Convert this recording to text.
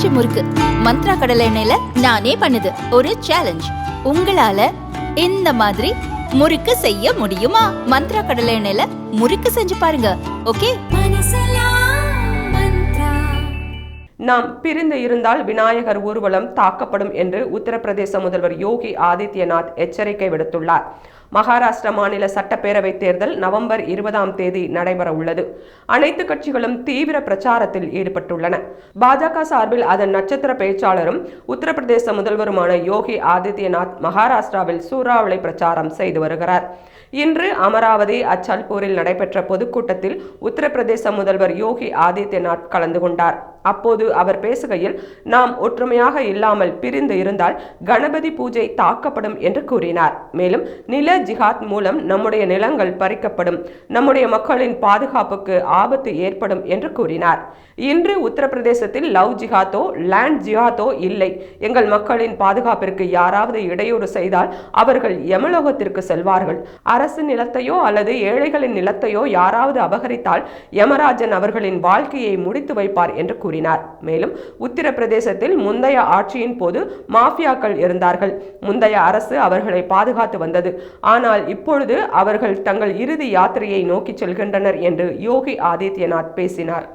பஞ்சு முறுக்கு. மந்த்ரா கடலை எண்ணெயில நானே பண்ணுது. ஒரு சேலஞ்ச் உங்களால இந்த மாதிரி முறுக்கு செய்ய முடியுமா? மந்த்ரா கடலை எண்ணெயில முறுக்கு செஞ்சு பாருங்க. ஓகே? நாம் பிரிந்து இருந்தால் விநாயகர் ஊர்வலம் தாக்கப்படும் என்று உத்தரப்பிரதேச முதல்வர் யோகி ஆதித்யநாத் எச்சரிக்கை விடுத்துள்ளார். மகாராஷ்டிரா மாநில சட்டப்பேரவை தேர்தல் நவம்பர் இருபதாம் தேதி நடைபெற உள்ளது அனைத்து கட்சிகளும் தீவிர பிரச்சாரத்தில் ஈடுபட்டுள்ளன. பாஜக சார்பில் அதன் நட்சத்திர பேச்சாளரும் உத்தரப்பிரதேச முதல்வருமான யோகி ஆதித்யநாத் மகாராஷ்டிராவில் சூறாவளி பிரச்சாரம் செய்து வருகிறார். இன்று அமராவதி அச்சல்பூரில் நடைபெற்ற பொதுக்கூட்டத்தில் உத்தரப்பிரதேச முதல்வர் யோகி ஆதித்யநாத் கலந்து கொண்டார். அப்போது அவர் பேசுகையில் நாம் ஒற்றுமையாக இல்லாமல் பிரிந்து இருந்தால் கணபதி பூஜை தாக்கப்படும் என்று கூறினார். மேலும் நில ஜிஹாத் மூலம் நம்முடைய நிலங்கள் பறிக்கப்படும். நம்முடைய மக்களின் பாதுகாப்புக்கு ஆபத்து ஏற்படும் என்று கூறினார். இன்று உத்தரப்பிரதேசத்தில் லவ் ஜிஹாத்தோ லேண்ட் ஜிஹாத்தோ இல்லை. எங்கள் மக்களின் பாதுகாப்பிற்கு யாராவது இடையூறு செய்தால் அவர்கள் யமலோகத்திற்கு செல்வார்கள். அரசு நிலத்தையோ அல்லது ஏழைகளின் நிலத்தையோ யாராவது அபகரித்தால் யமராஜன் அவர்களின் வாழ்க்கையை முடித்து வைப்பார் என்று கூறினார். மேலும் உத்தரப்பிரதேசத்தில் முந்தைய ஆட்சியின் போது மாஃபியாக்கள் இருந்தார்கள். முந்தைய அரசு அவர்களை பாதுகாத்து வந்தது. ஆனால் இப்பொழுது அவர்கள் தங்கள் இறுதி யாத்திரையை நோக்கி செல்கின்றனர் என்று யோகி ஆதித்யநாத் பேசினார்.